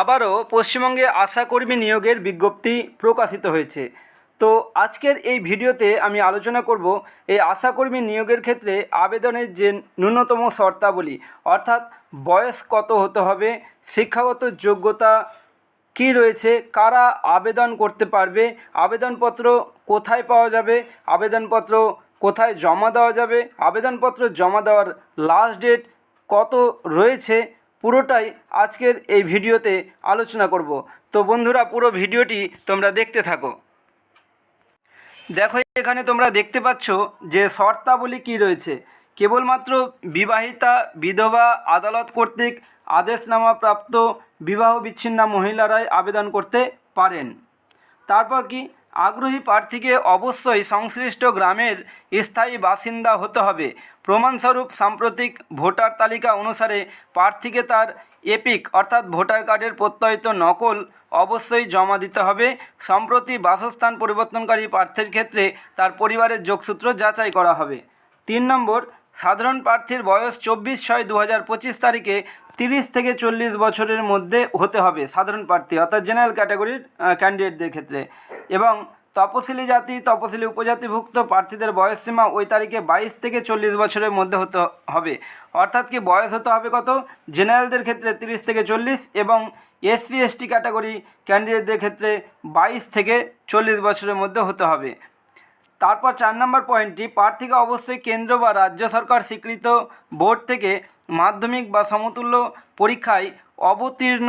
আবারও পশ্চিমবঙ্গে আশাকর্মী নিয়োগের বিজ্ঞপ্তি প্রকাশিত হয়েছে। তো আজকের এই ভিডিওতে আমি আলোচনা করব এই আশাকর্মী নিয়োগের ক্ষেত্রে আবেদনের যে ন্যূনতম শর্তাবলী, অর্থাৎ বয়স কত হতে হবে, শিক্ষাগত যোগ্যতা কি রয়েছে, কারা আবেদন করতে পারবে, আবেদনপত্র কোথায় পাওয়া যাবে, আবেদনপত্র কোথায় জমা দেওয়া যাবে, আবেদনপত্র জমা দেওয়ার লাস্ট ডেট কত রয়েছে পুরোটাই আজকের এই ভিডিওতে আলোচনা করব। তো বন্ধুরা, পুরো ভিডিওটি তোমরা দেখতে থাকো। দেখো, এখানে তোমরা দেখতে পাচ্ছ যে শর্তাবলী কী রয়েছে। কেবলমাত্র বিবাহিতা, বিধবা, আদালত কর্তৃক আদেশনামা প্রাপ্ত বিবাহ বিচ্ছিন্না মহিলারাই আবেদন করতে পারেন। তারপর কি? আগ্রহী প্রার্থীকে অবশ্যই সংশ্লিষ্ট গ্রামের স্থায়ী বাসিন্দা হতে হবে। প্রমাণস্বরূপ সাম্প্রতিক ভোটার তালিকা অনুসারে প্রার্থীকে তার এপিক অর্থাৎ ভোটার কার্ডের প্রত্যয়িত নকল অবশ্যই জমা দিতে হবে। সম্প্রতি বাসস্থান পরিবর্তনকারী প্রার্থীর ক্ষেত্রে তার পরিবারের যোগসূত্র যাচাই করা হবে। তিন নম্বর সাধারণ প্রার্থীর বয়স চব্বিশ ছয় দু হাজার পঁচিশ তারিখে তিরিশ থেকে চল্লিশ বছরের মধ্যে হতে হবে সাধারণ প্রার্থী, অর্থাৎ জেনারেল ক্যাটাগরির ক্যান্ডিডেটদের ক্ষেত্রে। এবং তপশিলি জাতি, তপশিলি উপজাতিভুক্ত প্রার্থীদের বয়সসীমা ওই তারিখে বাইশ থেকে চল্লিশ বছরের মধ্যে হতে হবে। অর্থাৎ কি বয়স হতে হবে কত? জেনারেলদের ক্ষেত্রে তিরিশ থেকে চল্লিশ এবং এসসি এসটি ক্যাটাগরি ক্যান্ডিডেটদের ক্ষেত্রে বাইশ থেকে চল্লিশ বছরের মধ্যে হতে হবে। তারপর চার নম্বর পয়েন্টটি, প্রার্থীকে অবশ্যই কেন্দ্র বা রাজ্য সরকার স্বীকৃত বোর্ড থেকে মাধ্যমিক বা সমতুল্য পরীক্ষায় অবতীর্ণ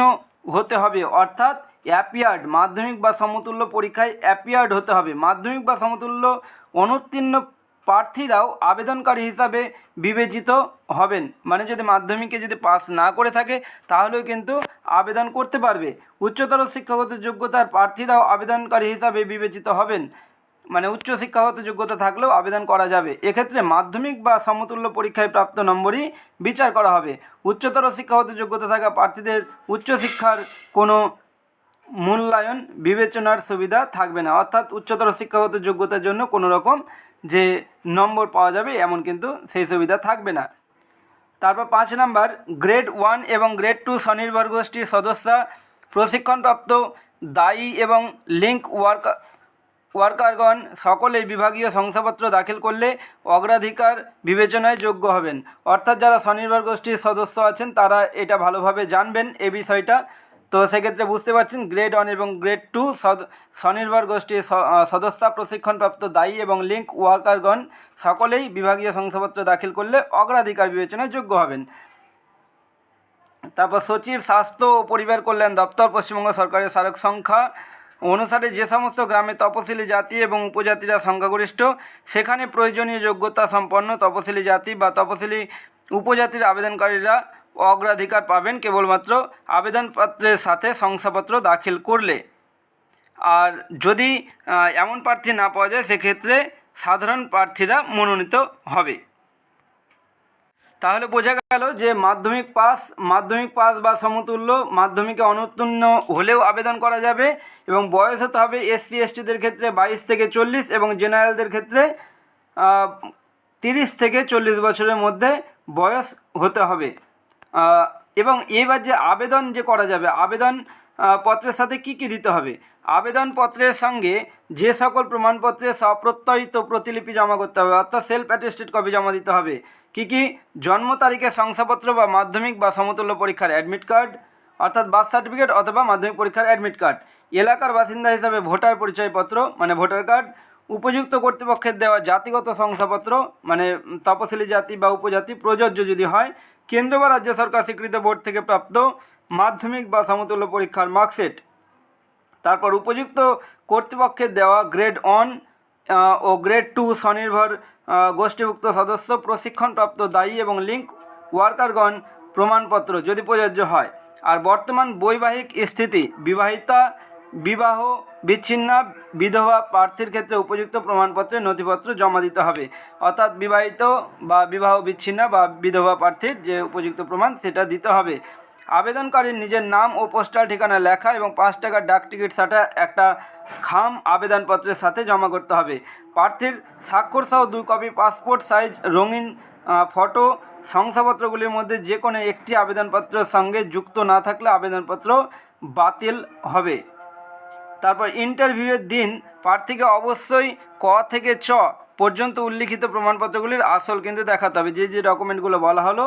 হতে হবে। অর্থাৎ অ্যাপিয়ার্ড মাধ্যমিক বা সমতুল্য পরীক্ষায় অ্যাপিয়ার্ড হতে হবে। মাধ্যমিক বা সমতুল্য অনুত্তীর্ণ প্রার্থীরাও আবেদনকারী হিসাবে বিবেচিত হবেন। মানে যদি মাধ্যমিকে যদি পাস না করে থাকে, তাহলেও কিন্তু আবেদন করতে পারবে। উচ্চতর শিক্ষাগত যোগ্যতার প্রার্থীরাও আবেদনকারী হিসাবে বিবেচিত হবেন। মানে উচ্চ শিক্ষাগত যোগ্যতা থাকলেও আবেদন করা যাবে। এক্ষেত্রে মাধ্যমিক বা সমতুল্য পরীক্ষায় প্রাপ্ত নম্বরই বিচার করা হবে। উচ্চতর শিক্ষাগত যোগ্যতা থাকা প্রার্থীদের উচ্চশিক্ষার কোনো মূল্যায়ন, বিবেচনার সুবিধা থাকবে না। অর্থাৎ উচ্চতর শিক্ষাগত যোগ্যতার জন্য কোনো রকম যে নম্বর পাওয়া যাবে এমন কিন্তু সেই সুবিধা থাকবে না। তারপর পাঁচ নাম্বার, গ্রেড ওয়ান এবং গ্রেড টু স্বনির্ভর গোষ্ঠীর সদস্যা, প্রশিক্ষণপ্রাপ্ত দায়ী এবং লিঙ্ক ওয়ার্কার ওয়ার্কারগণ সকলেই বিভাগীয় শংসাপত্র দাখিল করলে অগ্রাধিকার বিবেচনায় যোগ্য হবেন। অর্থাৎ যারা স্বনির্ভর গোষ্ঠীর সদস্য আছেন, তারা এটা ভালোভাবে জানবেন এ বিষয়টা। তো সেক্ষেত্রে বুঝতে পারছেন, গ্রেড ওয়ান এবং গ্রেড টু স্বনির্ভর গোষ্ঠীর সদস্যা প্রশিক্ষণপ্রাপ্ত দায়ী এবং লিঙ্ক ওয়ার্কারগণ সকলেই বিভাগীয় শংসাপত্র দাখিল করলে অগ্রাধিকার বিবেচনায় যোগ্য হবেন। তারপর সচিব, স্বাস্থ্য ও পরিবার কল্যাণ দপ্তর, পশ্চিমবঙ্গ সরকারের স্মারক সংখ্যা অনুসারে যে সমস্ত গ্রামে তপশিলি জাতি এবং উপজাতিরা সংখ্যাগরিষ্ঠ, সেখানে প্রয়োজনীয় যোগ্যতা সম্পন্ন তপশিলি জাতি বা তপশিলি উপজাতির আবেদনকারীরা অগ্রাধিকার পাবেন কেবলমাত্র আবেদনপত্রের সাথে শংসাপত্র দাখিল করলে। আর যদি এমন প্রার্থী না পাওয়া যায়, সেক্ষেত্রে সাধারণ প্রার্থীরা মনোনীত হবে। তাহলে বোঝা গেল যে মাধ্যমিক পাস মাধ্যমিক পাস বা সমতুল্য মাধ্যমিকে অনুত্তীর্ণ হলেও আবেদন করা যাবে এবং বয়স হতে হবে এসসি, এসটিদের ক্ষেত্রে বাইশ থেকে চল্লিশ এবং জেনারেলদের ক্ষেত্রে তিরিশ থেকে চল্লিশ বছরের মধ্যে বয়স হতে হবে। এবং এবার যে আবেদন যে করা যাবে, আবেদন পত্রের সাথে কি কি দিতে হবে? আবেদনপত্রের সঙ্গে যে সকল প্রমাণপত্রের সপ্রত্যয়িত প্রতিলিপি জমা করতে হবে, অর্থাৎ সেলফ অ্যাটেস্টেড কপি জমা দিতে হবে। কি কি? জন্ম তারিখের শংসাপত্র বা মাধ্যমিক বা সমতুল্য পরীক্ষার অ্যাডমিট কার্ড অর্থাৎ বার্থ সার্টিফিকেট অথবা মাধ্যমিক পরীক্ষার অ্যাডমিট কার্ড এলাকার বাসিন্দা হিসাবে ভোটার পরিচয়পত্র মানে ভোটার কার্ড উপযুক্ত কর্তৃপক্ষের দেওয়া জাতিগত শংসাপত্র মানে তপশিলি জাতি বা উপজাতি প্রযোজ্য যদি হয়, কেন্দ্র বা রাজ্য সরকার স্বীকৃত বোর্ড থেকে প্রাপ্ত মাধ্যমিক বা সমতুল্য পরীক্ষার মার্কশিট। তারপর উপযুক্ত কর্তৃপক্ষের দেওয়া গ্রেড ওয়ান ও গ্রেড টু স্বনির্ভর গোষ্ঠীভুক্ত সদস্য, প্রশিক্ষণপ্রাপ্ত দায়ী এবং লিঙ্ক ওয়ার্কারগণ প্রমাণপত্র যদি প্রযোজ্য হয়। আর বর্তমান বৈবাহিক স্থিতি, বিবাহিতা, বিবাহ বিচ্ছিন্না, বিধবা প্রার্থীর ক্ষেত্রে উপযুক্ত প্রমাণপত্রের নথিপত্র জমা দিতে হবে। অর্থাৎ বিবাহিত বা বিবাহ বিচ্ছিন্না বা বিধবা প্রার্থীর যে উপযুক্ত প্রমাণ, সেটা দিতে হবে। আবেদনকারীর নিজের নাম ও পোস্টাল ঠিকানা লেখা এবং পাঁচ টাকার ডাক টিকিট সাটা একটা খাম আবেদনপত্রের সাথে জমা করতে হবে। প্রার্থীর স্বাক্ষর সহ দুই কপি পাসপোর্ট সাইজ, রঙিন ফটো, শংসাপত্রগুলির মধ্যে যে কোনো একটি আবেদনপত্রের সঙ্গে যুক্ত না থাকলে আবেদনপত্র বাতিল হবে। তারপর ইন্টারভিউয়ের দিন প্রার্থীকে অবশ্যই ক থেকে চ পর্যন্ত উল্লিখিত প্রমাণপত্রগুলির আসল কিন্তু দেখাতে হবে। যে যে ডকুমেন্টগুলো বলা হলো,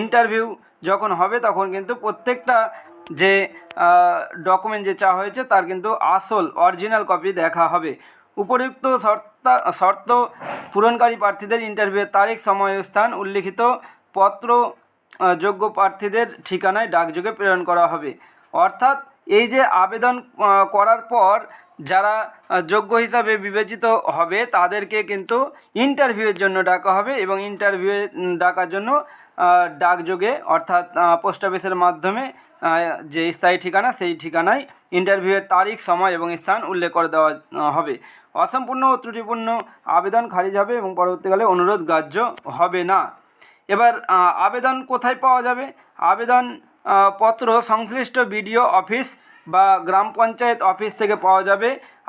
ইন্টারভিউ যখন হবে তখন কিন্তু প্রত্যেকটা যে ডকুমেন্ট যে চাওয়া হয়েছে তার কিন্তু আসল অরিজিনাল কপি দেখা হবে। উপযুক্ত শর্তা, শর্ত পূরণকারী প্রার্থীদের ইন্টারভিউয়ের তারিখ সময় স্থান উল্লিখিত পত্র যোগ্য প্রার্থীদের ঠিকানায় ডাকযোগে প্রেরণ করা হবে। অর্থাৎ এই যে আবেদন করার পর যারা যোগ্য হিসাবে বিবেচিত হবে তাদেরকে কিন্তু ইন্টারভিউয়ের জন্য ডাকা হবে এবং ইন্টারভিউ ডাকার জন্য ডাকযোগে, অর্থাৎ পোস্ট অফিসের মাধ্যমে যে স্থায়ী ঠিকানা, সেই ঠিকানায় ইন্টারভিউয়ের তারিখ, সময় এবং স্থান উল্লেখ করে দেওয়া হবে। অসম্পূর্ণ ও ত্রুটিপূর্ণ আবেদন খারিজ হবে এবং পরবর্তীকালে অনুরোধ গ্রাহ্য হবে না। এবার আবেদন কোথায় পাওয়া যাবে? আবেদন পত্র সংশ্লিষ্ট বিডিও অফিস বা গ্রাম পঞ্চায়েত অফিস থেকে পাওয়া যাবে।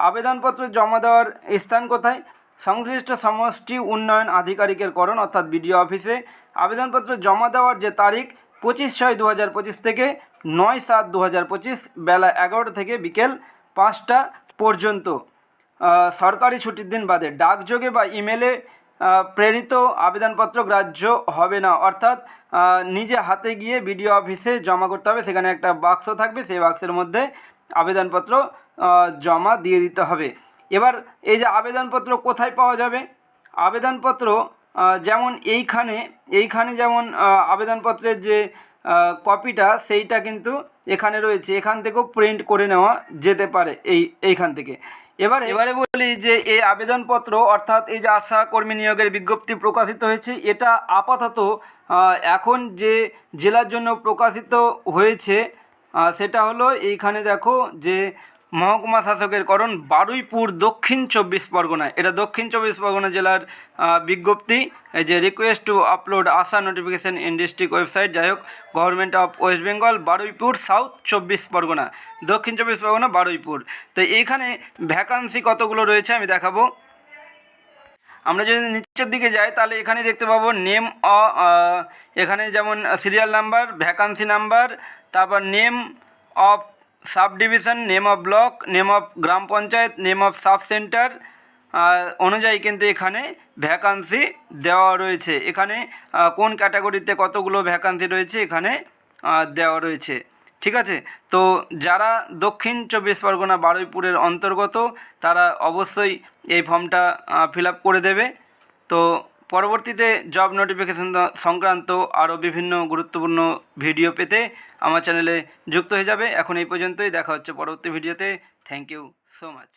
আবেদনপত্র জমা দেওয়ার স্থান কোথায়? সংশ্লিষ্ট সমষ্টি উন্নয়ন আধিকারিকের করণ, অর্থাৎ বিডিও অফিসে আবেদনপত্র জমা দেওয়ার যে তারিখ, পঁচিশ ছয় দু হাজার পঁচিশ থেকে নয় সাত দু হাজার পঁচিশ বেলা এগারোটা থেকে বিকেল পাঁচটা পর্যন্ত। সরকারি ছুটির দিন বাদে ডাকযোগে বা ইমেলে প্রেরিত আবেদনপত্র গ্রাহ্য হবে না। অর্থাৎ নিজে হাতে গিয়ে বিডিও অফিসে জমা করতে হবে। সেখানে একটা বাক্স থাকবে। সেই বাক্সের মধ্যে আবেদনপত্র জমা দিয়ে দিতে হবে। এবার এই যে আবেদনপত্র কোথায় পাওয়া যাবে? আবেদনপত্র যেমন এইখানে এইখানে যেমন আবেদনপত্রের যে কপিটা, সেইটা কিন্তু এখানে রয়েছে। এখান থেকেও প্রিন্ট করে নেওয়া যেতে পারে এই, এইখান থেকে। এবারে এবারে বলি যে এই আবেদনপত্র, অর্থাৎ এই যে আশা কর্মী নিয়োগের বিজ্ঞপ্তি প্রকাশিত হয়েছে, এটা আপাতত এখন যে জেলার জন্য প্রকাশিত হয়েছে সেটা হলো এইখানে দেখো যে মহকুমা শাসকের করণ বারুইপুর দক্ষিণ চব্বিশ পরগনায়। এটা দক্ষিণ চব্বিশ পরগনা জেলার বিজ্ঞপ্তি। এই যে request to upload ASHA notification in district website যাই হোক government of West Bengal Baruipur south চব্বিশ পরগনা। দক্ষিণ চব্বিশ পরগনা, বারুইপুর। তো এইখানে ভ্যাকান্সি কতগুলো রয়েছে আমি দেখাবো। আমরা যদি নিচের দিকে যাই, তাহলে এখানে দেখতে পাবো নেম অ এখানে যেমন সিরিয়াল নাম্বার ভ্যাকান্সি নাম্বার তারপর name of sub division name of block name of gram panchayat name of sub centre অনুযায়ী কিন্তু এখানে ভ্যাকান্সি দেওয়া রয়েছে। এখানে কোন ক্যাটাগরিতে কতগুলো ভ্যাকান্সি রয়েছে এখানে দেওয়া রয়েছে। ঠিক আছে? তো যারা দক্ষিণ চব্বিশ পরগনা বারুইপুরের অন্তর্গত, তারা অবশ্যই এই ফর্মটা ফিল করে দেবে। তো পরবর্তীতে জব নোটিফিকেশন সংক্রান্ত আরও বিভিন্ন গুরুত্বপূর্ণ ভিডিও পেতে আমার চ্যানেলে যুক্ত হয়ে যাবে। এখন এই পর্যন্তই, দেখা হচ্ছে পরবর্তী ভিডিওতে থ্যাংক ইউ সো মাচ